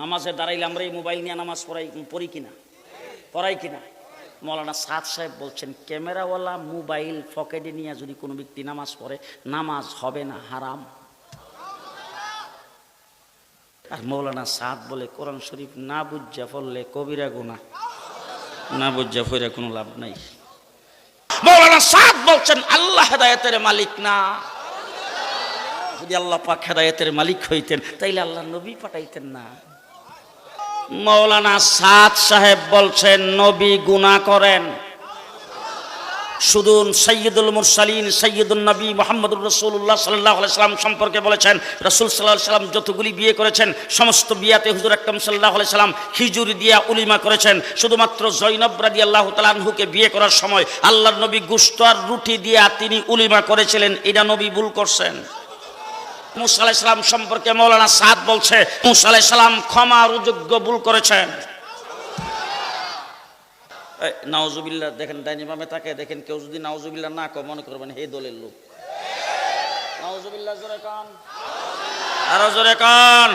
নামাজে দাঁড়াইলে আমরা এই মোবাইল নিয়ে নামাজ পড়াই পড়ি কিনা? পড়াই কিনা? মৌলানা সাদ সাহেব বলছেন, ক্যামেরাওয়ালা মোবাইল পকেটে নিয়ে যদি কোনো ব্যক্তি নামাজ পড়ে, নামাজ হবে না, হারাম। আর মৌলানা সাদ বলে, কোরআন শরীফ না বুঝা পড়লে কবিরা গুণা না বুঝা ফইরা কোনো লাভ নাই। মৌলানা সাদ বলছেন, আল্লাহ হেদায়তের মালিক না। যদি আল্লাহ পাক হেদায়তের মালিক হইতেন, তাইলে আল্লাহ নবী পাঠাইতেন না। মৌলানা সাদ সাহেব বলছেন, নবী গুনাহ করেন। শুধু সৈয়দুল মুরসালিন সৈয়দুল নবী মোহাম্মদুর রসুল্লাহ সাল্লাহ সাল্লাম সম্পর্কে বলেছেন, রসুল সাল্লাহ সাল্লাম যতগুলি বিয়ে করেছেন, সমস্ত বিয়াতে হুজুর আকরম সাল্লাহ সাল্লাম খিজুরি দিয়া উলিমা করেছেন। শুধুমাত্র জৈনব রাদি আল্লাহ তালাহুকে বিয়ে করার সময় আল্লাহ নবী গুস্ত আর রুটি দিয়া তিনি উলিমা করেছিলেন, এটা নবী ভুল করছেন। মুসা আলাইসালাম সম্পর্কে মৌলানা সাদ বলছে মুসা ক্ষমা যোগ্য ভুল করেছেন। এই, নাউজুবিল্লাহ দেখেন ডাইনি বামে তাকে দেখেন কেউ যদি নাওজুবিল্লা না কো মনে করবেন হে দলের লোক। নাওজুবিল্লা জোরে কান। আরও জোরে কান।